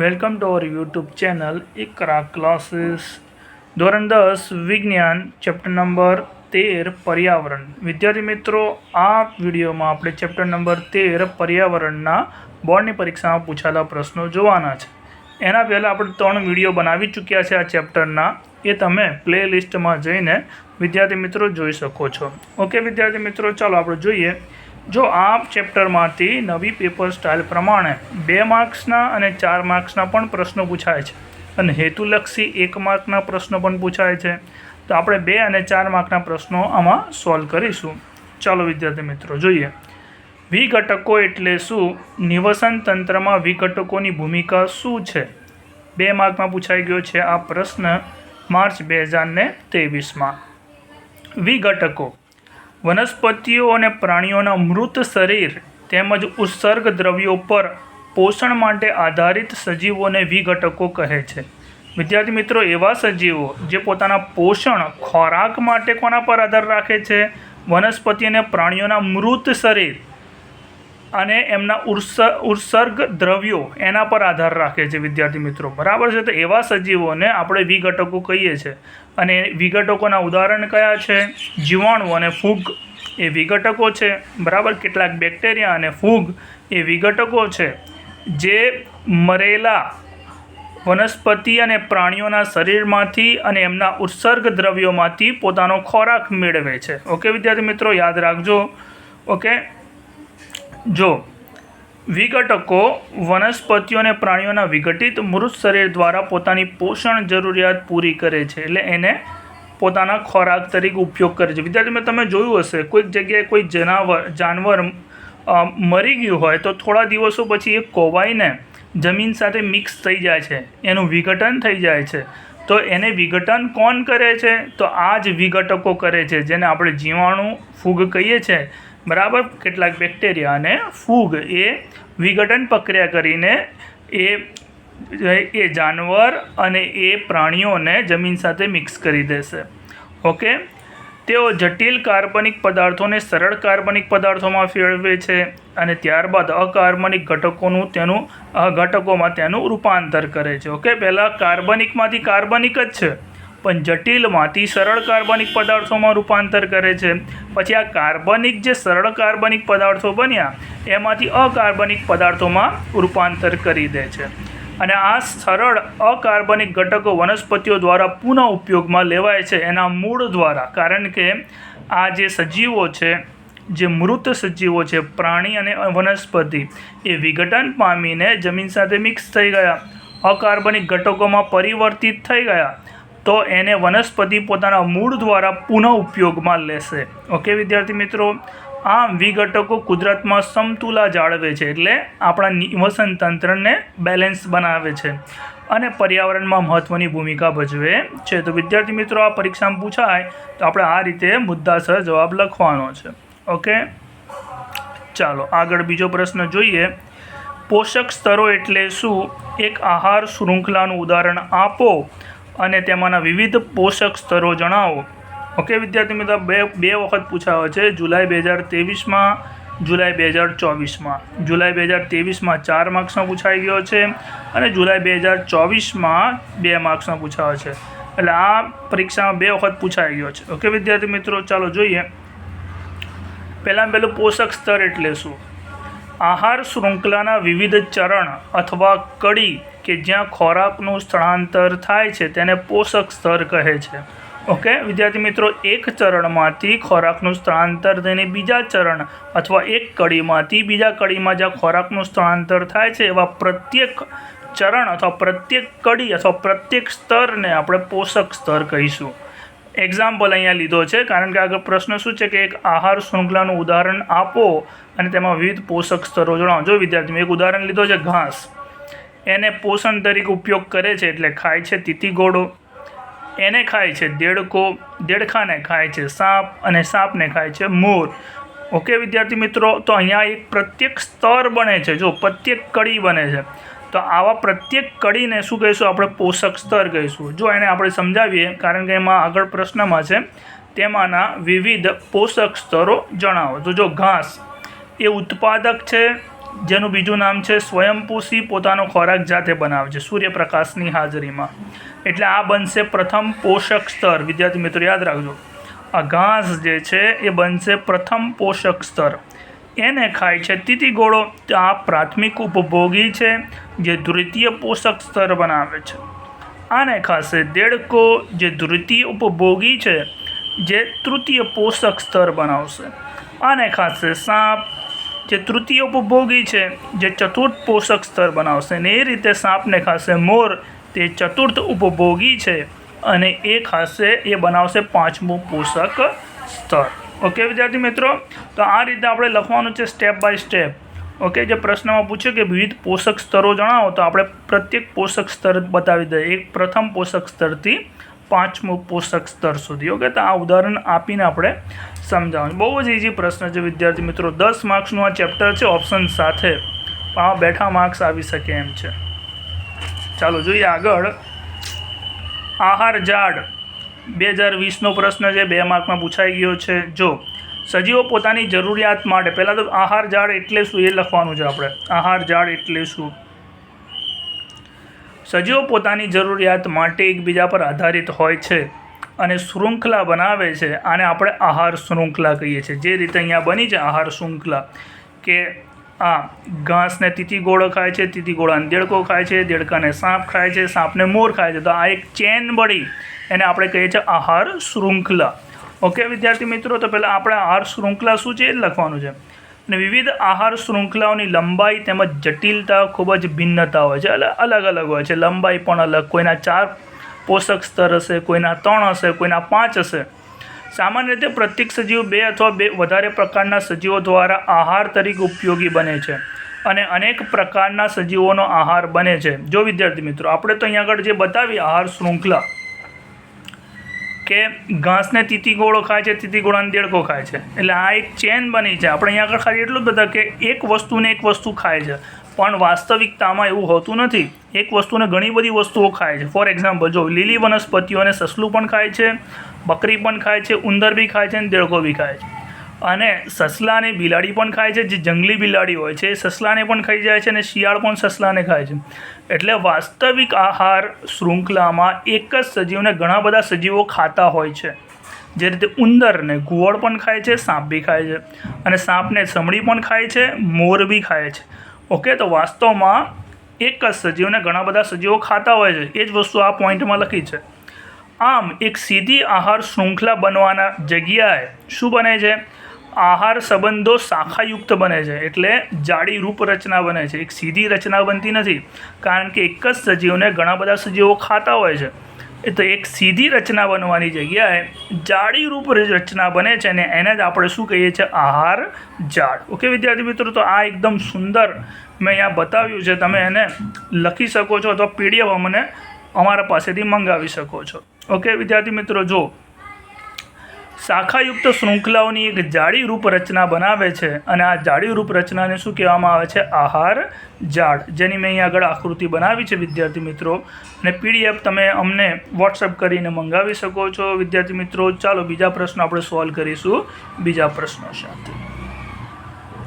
Welcome to our YouTube channel Iqra classes ધોરણ દસ, વિજ્ઞાન ચેપ્ટર નંબર તેર, પર્યાવરણ. વિદ્યાર્થી મિત્રો, આ વિડીયોમાં આપણે ચેપ્ટર નંબર તેર, પર્યાવરણના બોર્ડની પરીક્ષામાં પૂછાયેલા પ્રશ્નો જોવાના છે. એના પહેલાં આપણે ત્રણ વીડિયો બનાવી ચૂક્યા છે આ ચેપ્ટરના એ તમે પ્લે લિસ્ટમાં જઈને વિદ્યાર્થી મિત્રો જોઈ શકો છો. ઓકે વિદ્યાર્થી મિત્રો, ચાલો આપણે જોઈએ. જો આ ચેપ્ટરમાંથી નવી પેપર સ્ટાઇલ પ્રમાણે બે માર્ક્સના અને ચાર માર્ક્સના પણ પ્રશ્નો પૂછાય છે અને હેતુલક્ષી એક માર્કના પ્રશ્નો પણ પૂછાય છે, તો આપણે બે અને ચાર માર્કના પ્રશ્નો આમાં સોલ્વ કરીશું. ચાલો વિદ્યાર્થી મિત્રો, જોઈએ. વિઘટકો એટલે શું? નિવસન તંત્રમાં વિઘટકોની ભૂમિકા શું છે? બે માર્કમાં પૂછાઈ ગયો છે આ પ્રશ્ન માર્ચ બે હજાર ને ત્રેવીસમાં. વિઘટકો વનસ્પતિઓ અને પ્રાણીઓના મૃત શરીર તેમજ ઉત્સર્ગ દ્રવ્યો પર પોષણ માટે આધારિત સજીવોને વિઘટકો કહે છે. વિદ્યાર્થી મિત્રો, એવા સજીવો જે પોતાના પોષણ ખોરાક માટે કોના પર આધાર રાખે છે? વનસ્પતિ અને પ્રાણીઓના મૃત શરીર અને એમના ઉર્સ ઉત્સર્ગ દ્રવ્યો એના પર આધાર રાખે છે, વિદ્યાર્થી મિત્રો. બરાબર છે? તો એવા સજીવોને આપણે વિઘટકો કહીએ છીએ અને વિઘટકોના ઉદાહરણ કયા છે? જીવાણુ અને ફૂગ એ વિઘટકો છે. બરાબર? કેટલાક બેક્ટેરિયા અને ફૂગ એ વિઘટકો છે. જે મરેલા વનસ્પતિ અને પ્રાણીઓના શરીરમાંથી અને એમના ઉત્સર્ગ દ્રવ્યોમાંથી પોતાનો ખોરાક મેળવે છે. ઓકે, વિદ્યાર્થી મિત્રો? યાદ રાખજો. ઓકે? જો, વિઘટકો વનસ્પતિઓ અને પ્રાણીઓના વિઘટિત મૃત શરીર દ્વારા પોતાની પોષણ જરૂરિયાત પૂરી કરે છે, એટલે એને પોતાના ખોરાક તરીકે ઉપયોગ કરે છે. વિદ્યાર્થી, મેં તમે જોયું હશે, કોઈક જગ્યાએ કોઈ જનાવર, જાનવર મરી ગયું હોય તો થોડા દિવસો પછી એ કોવાઈને જમીન સાથે મિક્સ થઈ જાય છે, એનું વિઘટન થઈ જાય છે. તો એને વિઘટન કોણ કરે છે? તો આ જ વિઘટકો કરે છે, જેને આપણે જીવાણુ ફૂગ કહીએ છીએ બરાબર? કેટલાક બેક્ટેરિયા અને ફૂગ એ વિઘટન પ્રક્રિયા કરીને એ એ જાનવર અને એ પ્રાણીઓને જમીન સાથે મિક્સ કરી દેશે. ઓકે? તેઓ જટિલ કાર્બનિક પદાર્થોને સરળ કાર્બનિક પદાર્થોમાં ફેરવે છે અને ત્યારબાદ અકાર્બનિક ઘટકોનું તેનું ઘટકોમાં તેનું રૂપાંતર કરે છે. ઓકે? પહેલાં કાર્બનિકમાંથી કાર્બનિક જ છે. પણ જટિલમાંથી સરળ કાર્બનિક પદાર્થોમાં રૂપાંતર કરે છે. પછી આ કાર્બનિક જે સરળ કાર્બનિક પદાર્થો બન્યા, એમાંથી અકાર્બનિક પદાર્થોમાં રૂપાંતર કરી દે છે. અને આ સરળ અકાર્બનિક ઘટકો વનસ્પતિઓ દ્વારા પુનઃ ઉપયોગમાં લેવાય છે એના મૂળ દ્વારા. કારણ કે આ જે સજીવો છે, જે મૃત સજીવો છે, પ્રાણી અને વનસ્પતિ, એ વિઘટન પામીને જમીન સાથે મિક્સ થઈ ગયા. અકાર્બનિક ઘટકોમાં પરિવર્તિત થઈ ગયા. તો એને વનસ્પતિ પોતાના મૂળ દ્વારા પુનઃ ઉપયોગમાં લેશે. ઓકે વિદ્યાર્થી મિત્રો? આમ વિઘટકો કુદરતમાં સમતુલા જાળવે છે એટલે આપણા નિવસન તંત્રને બેલેન્સ બનાવે છે અને પર્યાવરણમાં મહત્ત્વની ભૂમિકા ભજવે છે. તો વિદ્યાર્થી મિત્રો, આ પરીક્ષામાં પૂછાય, તો આપણે આ રીતે મુદ્દાસર જવાબ લખવાનો છે. ઓકે ચાલો, આગળ બીજો પ્રશ્ન જોઈએ. પોષક સ્તરો એટલે શું? એક આહાર શૃંખલાનું ઉદાહરણ આપો. અને તેમાંના વિવિધ પોષક સ્તરો જણાવો. ઓકે વિદ્યાર્થી મિત્રો, બે બે વખત પૂછાયો છે. જુલાઈ બે હજાર ત્રેવીસમાં, જુલાઈ બે હજાર ચોવીસમાં. જુલાઈ બે હજાર ત્રેવીસમાં ચાર માર્ક્સનો પૂછાઈ ગયો છે અને જુલાઈ બે હજાર ચોવીસમાં બે માર્ક્સનો પૂછાયો છે. એટલે આ પરીક્ષામાં બે વખત પૂછાઈ ગયો છે. ઓકે વિદ્યાર્થી મિત્રો, ચાલો જોઈએ. પહેલાં પહેલું પોષક સ્તર એટલે શું? આહાર, શૃંખલાના વિવિધ ચરણ અથવા કડી કે જ્યાં ખોરાકનું સ્થળાંતર થાય છે તેને પોષક સ્તર કહે છે. ઓકે વિદ્યાર્થી મિત્રો, એક ચરણમાંથી ખોરાકનું સ્થળાંતર થઈને બીજા ચરણ અથવા એક કડીમાંથી બીજા કડીમાં જ્યાં ખોરાકનું સ્થળાંતર થાય છે, એવા પ્રત્યેક ચરણ અથવા પ્રત્યેક કડી અથવા પ્રત્યેક સ્તરને આપણે પોષક સ્તર કહીશું. એક્ઝામ્પલ અહીંયા લીધો છે, કારણ કે આગળ પ્રશ્ન શું છે કે એક આહાર શૃંખલાનું ઉદાહરણ આપો અને તેમાં વિવિધ પોષક સ્તરો જણાવો. જો વિદ્યાર્થી એક ઉદાહરણ લીધો છે, ઘાસ. એને પોષણ તરીકે ઉપયોગ કરે છે એટલે ખાય છે તીતી ઘોડો. એને ખાય છે દેડકો, દેડખાને ખાય છે સાપ અને સાપને ખાય છે મોર. ઓકે વિદ્યાર્થી મિત્રો, તો અહીંયા એક પ્રત્યેક સ્તર બને છે. જો પ્રત્યેક કડી બને છે, તો આવા પ્રત્યેક કડીને શું કહીશું? આપણે પોષક સ્તર કહીશું. જો એને આપણે સમજાવીએ, કારણ કે એમાં આગળ પ્રશ્નમાં છે, તેમાંના વિવિધ પોષક સ્તરો જણાવો. તો જો ઘાસ એ ઉત્પાદક છે જેનું બીજું નામ છે સ્વયંપોષી પોતાનો ખોરાક જાતે બનાવે છે, સૂર્યપ્રકાશની હાજરીમાં. એટલે આ બનશે પ્રથમ પોષક સ્તર. વિદ્યાર્થી મિત્રો, યાદ રાખજો. આ ઘાસ જે છે, એ બનશે પ્રથમ પોષક સ્તર. એને ખાય છે તીતીગોળો તો આ પ્રાથમિક ઉપભોગી છે, જે દ્વિતીય પોષક સ્તર બનાવે છે. આને ખાશે દેડકો, જે દ્વિતીય ઉપભોગી છે, જે તૃતીય પોષક સ્તર બનાવશે. આને ખાશે સાપ જે તૃતીય ઉપભોગી છે, જે ચતુર્થ પોષક સ્તર બનાવશે અને એ રીતે સાપને ખાશે મોર, તે ચતુર્થ ઉપભોગી છે અને એ ખાશે, એ બનાવશે પાંચમું પોષક સ્તર. ઓકે વિદ્યાર્થી મિત્રો? તો આ રીતે આપણે લખવાનું છે સ્ટેપ બાય સ્ટેપ ઓકે જે પ્રશ્નમાં પૂછ્યું કે વિવિધ પોષક સ્તરો જણાવો, તો આપણે પ્રત્યેક પોષક સ્તર બતાવી દઈએ. એક પ્રથમ પોષક સ્તરથી પાંચમું પોષક સ્તર સુધી. ઓકે તો આ ઉદાહરણ આપીને આપણે સમજાવવાનું. બહુ જ ઇઝી પ્રશ્ન છે, વિદ્યાર્થી મિત્રો. દસ માર્ક્સનું આ ચેપ્ટર છે ઓપ્શન સાથે. આ બેઠા માર્ક્સ આવી શકે એમ છે. ચાલો જોઈએ આગળ. આહાર ઝાડ બે હજાર વીસનો પ્રશ્ન છે, બે માર્કમાં પૂછાઈ ગયો છે. જો, સજીવો પોતાની જરૂરિયાત માટે, પહેલાં તો આહાર ઝાડ એટલે શું એ લખવાનું છે આપણે. આહાર ઝાડ એટલે શું? સજીવો પોતાની જરૂરિયાત માટે એકબીજા પર આધારિત હોય છે. અને શૃંખલા બનાવે છે આને આપણે આહાર શૃંખલા કહીએ છીએ. જે રીતે અહીંયા બની છે આહાર શૃંખલા, કે આ ઘાસને તીતીગોળો ખાય છે તીતીગોળાને દેડકો ખાય છે, દેડકાને સાપ ખાય છે, સાપને મોર ખાય છે. તો આ એક ચેન બળી એને આપણે કહીએ છીએ આહાર શૃંખલા. ઓકે વિદ્યાર્થી મિત્રો, તો પહેલાં આપણે આહાર શૃંખલા શું છે એ લખવાનું છે. અને વિવિધ આહાર શૃંખલાઓની લંબાઈ તેમજ જટિલતા ખૂબ જ ભિન્નતા હોય છે. એટલે અલગ અલગ હોય છે. લંબાઈ પણ અલગ, કોઈના ચાર પોષક સ્તર હશે, કોઈના ત્રણ હશે, કોઈના પાંચ હશે. સામાન્ય રીતે પ્રત્યેક સજીવ બે અથવા બે વધારે પ્રકારના સજીવો દ્વારા આહાર તરીકે ઉપયોગી બને છે અને અનેક પ્રકારના સજીવોનો આહાર બને છે. જો વિદ્યાર્થી મિત્રો, આપણે તો અહીંયા આગળ જે બતાવી, આહાર શૃંખલા, કે ઘાસને તીતીગોળો ખાય છે તીતીગોળાને દેડકો ખાય છે. એટલે આ એક ચેન બની છે. આપણે અહીંયા આગળ ખાલી એટલું જ બધા કે એક વસ્તુને એક વસ્તુ ખાય છે. પણ વાસ્તવિકતામાં એવું હોતું નથી. એક વસ્તુને ઘણી બધી વસ્તુઓ ખાય છે. ફોર એક્ઝામ્પલ જો લીલી વનસ્પતિઓને સસલું પણ ખાય છે, બકરી પણ ખાય છે, ઉંદર બી ખાય છે અને દેડકો બી ખાય છે. અને સસલાને બિલાડી પણ ખાય છે, જે જંગલી બિલાડી હોય છે, એ સસલાને પણ ખાઈ જાય છે અને શિયાળ પણ સસલાને ખાય છે. એટલે વાસ્તવિક આહાર શૃંખલામાં એક જ સજીવને ઘણા બધા સજીવો ખાતા હોય છે. જે રીતે ઉંદરને ઘુવડ પણ ખાય છે, સાપ બી ખાય છે. અને સાપને ચમડી પણ ખાય છે, મોર બી ખાય છે. ઓકે તો વાસ્તવમાં એક જ સજીવને ઘણા બધા સજીવો ખાતા હોય છે. એ જ વસ્તુ આ પોઈન્ટમાં લખી છે. આમ, એક સીધી આહાર શૃંખલા બનવાના જગ્યાએ શું બને છે? આહાર સંબંધો શાખાયુક્ત બને છે, એટલે જાડી રૂપરચના બને છે. એક સીધી રચના બનતી નથી, કારણ કે એક જ સજીવને ઘણા બધા સજીવો ખાતા હોય છે. એ તો એક સીધી રચના બનવાની જગ્યાએ જાડી રૂપ રચના બને છે અને એને જ આપણે શું કહીએ છીએ? આહાર જાળ. ઓકે, વિદ્યાર્થી મિત્રો, તો આ એકદમ સુંદર મેં અહીંયા બતાવ્યું છે. તમે એને લખી શકો છો અથવા પીડીએફ અમને અમારા પાસેથી મંગાવી શકો છો. ઓકે, વિદ્યાર્થી મિત્રો, જો શાખાયુક્ત શૃંખલાઓની એક જાડી રૂપરચના બનાવે છે અને આ જાડી રૂપરચનાને શું કહેવામાં આવે છે? આહાર ઝાડ જેની મેં અહીં આગળ આકૃતિ બનાવી છે, વિદ્યાર્થી મિત્રો. અને પીડીએફ તમે અમને વોટ્સઅપ કરીને મંગાવી શકો છો. વિદ્યાર્થી મિત્રો, ચાલો બીજા પ્રશ્નો આપણે સોલ્વ કરીશું. બીજા પ્રશ્નો સાથે.